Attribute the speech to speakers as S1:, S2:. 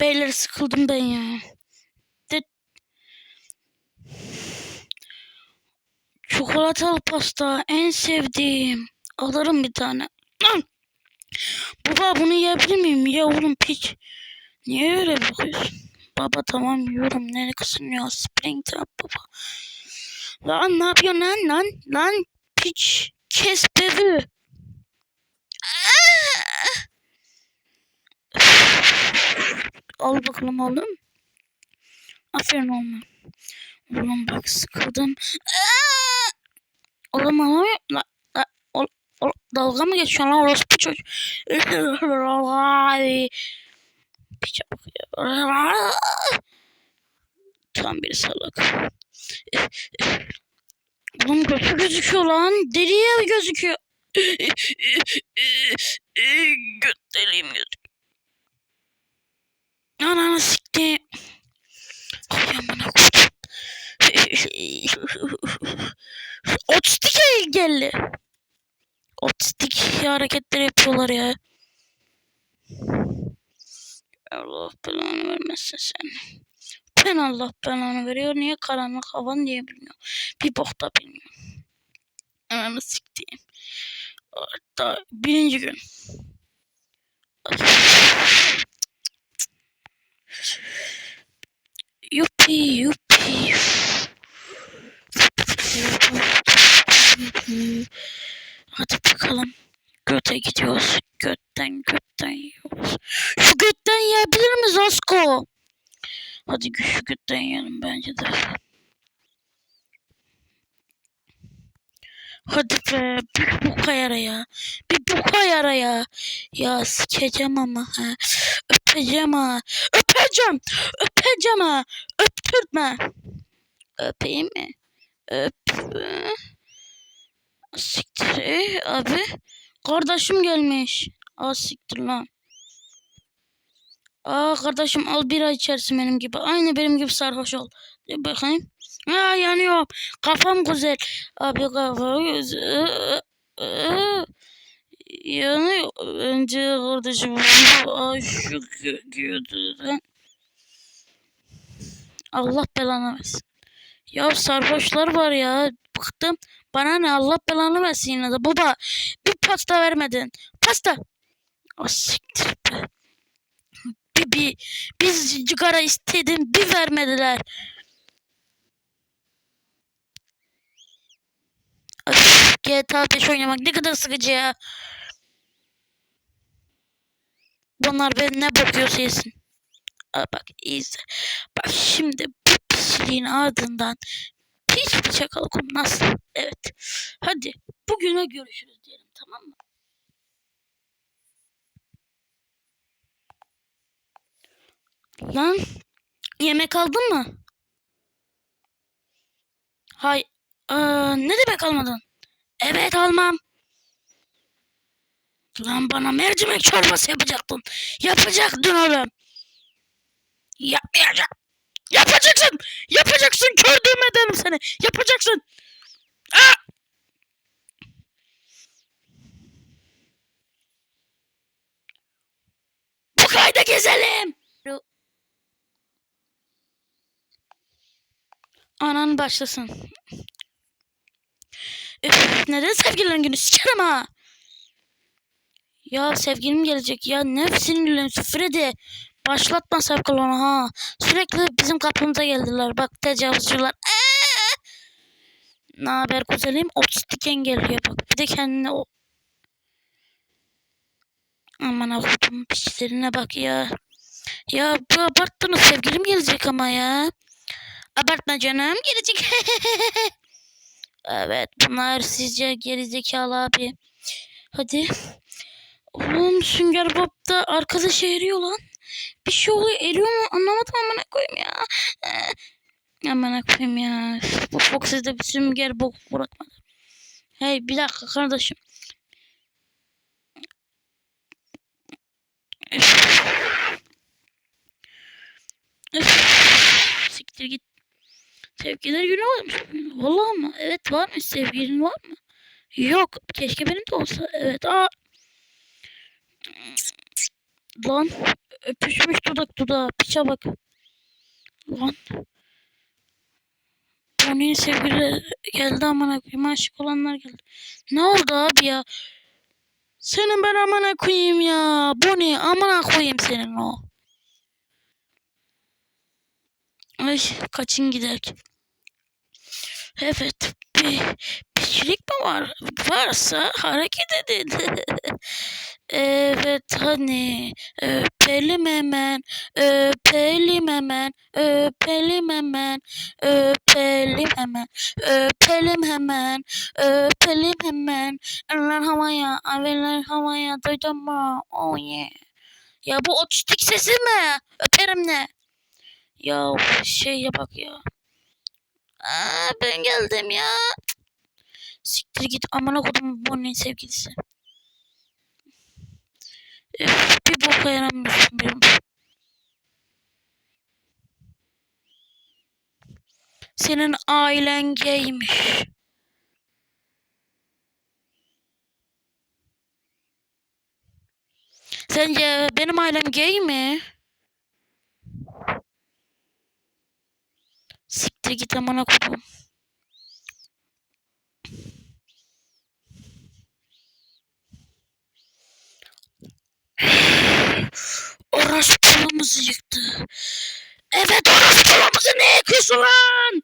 S1: Beyler sıkıldım ben ya. De... Çikolatalı pasta en sevdiğim. Alırım bir tane. Baba bunu yiyebilir miyim? Ya oğlum piç. Niye öyle bakıyorsun? Baba tamam yiyorum. Ne kısım ya? Springtrap baba. Lan ne yapıyorsun lan lan? Lan piç. Kes bebi. Al bakalım oğlum. Aferin oğlum. Oğlum bak sıkıldım. Aa! Oğlum alamıyorum. La, la, ol, ol, dalga mı geçiyorsun lan orospu çocuk? Ay. Piçe bak ya. Tam bir salak. Oğlum gözü gözüküyor lan. Deriye gözüküyor. Göt deliğim gözüküyor. Ananı sikti. Ay amına koydum. Otistik engelli. Otistik hareketler yapıyorlar ya. Allah belanı vermesin sen. Ben Allah belanı veriyor. Niye karanlık havan diye bilmiyorum. Bir bok da bilmiyorum. Ananı siktiğim. Hatta birinci gün. Yuppi yuppi. Hadi bakalım. Göte gidiyoruz. Götten götten yiyoruz. Şu götten yiyebilir miyiz Asko? Hadi şu götten yiyelim bence de. Hadi be bir buka yara ya. Bir buka yara ya. Ya sikeceğim ama ha. Öpeceğim ha. Öpeceğim. Öpeceğim ha. Öptürtme. Öpeyim mi? Öp. Siktir. Eh, abi. Kardeşim gelmiş. Aa siktir lan. Aa kardeşim al bira içersin benim gibi. Aynı benim gibi sarhoş ol. Dur bakayım. Aa yanıyorum. Kafam güzel. Abi kafam güzel. Yanıyor. Önce kardeşim. Aa şu gödüden. Allah belanı versin. Ya sarhoşlar var ya. Bıktım. Bana ne Allah belanı versin yine de. Baba bir pasta vermedin. Pasta. O siktir be. Bir, bir, biz cigara istedim bir vermediler. Öf, GTA 5 oynamak ne kadar sıkıcı ya. Bunlar ben ne bakıyorsa yesin. Bak izle. Bak şimdi bu pisliğin ardından pis bir çakalık nasıl? Evet. Hadi bugüne görüşürüz diyelim tamam mı? Lan yemek aldın mı? Hay. Aa, ne demek almadın? Evet almam. Lan bana mercimek çorbası yapacaktın. Yapacaktın oğlum. Yapmayacağım. Yapacaksın. Yapacaksın. Kördüğüm ederim seni. Yapacaksın. Aa! Bu kayda gezelim. Anan başlasın. Üf, neden sevgililerin günü sikerim ha? Ya sevgilim gelecek ya ne sinirleniyorsun Freddy. Başlatma sevgilini ha. Sürekli bizim kapımıza geldiler. Bak tecavüzcüler. Ne haber güzelim? Otistik engelliyor bak. Bir de kendine o... Aman avudum pislerine bak ya. Ya bu abarttınız sevgilim gelecek ama ya. Abartma canım gelecek. evet bunlar sizce gerizekalı abi. Hadi. Oğlum Sünger Bob'da arkadaşı eriyor lan. Bir şey oluyor eriyor mu anlamadım amına koyayım ya. Ee, amına koyayım ya. Bu Fox'da bir Sünger Bob bırakmadı. Hey bir dakika kardeşim. Siktir git. Sevgililer günü varmış. Vallahi mı? Evet varmış. Sevgilin var mı? Yok. Keşke benim de olsa. Evet. Aa. Lan Öpüşmüş dudak dudağa. Piçe bak. Lan. Bonnie'nin sevgili geldi amına koyayım. Aşık olanlar geldi. Ne oldu abi ya? Senin ben amına koyayım ya. Bonnie amına koyayım senin o. Ay kaçın giderken. Evet. Bir piçlik mi var? Varsa hareket edin. evet hani. Öpelim hemen. Öpelim hemen. Öpelim hemen. Öpelim hemen. Öpelim hemen. Öpelim hemen. Eller havaya. Eller havaya. Duydun mu? Oh yeah. Ya bu otistik sesi mi? Öperim ne? Ya şeye bak ya. Aa, ben geldim ya. Siktir git amına kodum Bonnie'nin sevgilisi. Üf, bir boka yaramıyorsun benim. Senin ailen gaymiş. Sence benim ailem gay mi? Siktir git amına kodum. Orospuluğumuzu yıktı. Evet orospuluğumuzu ne yıkıyorsun lan?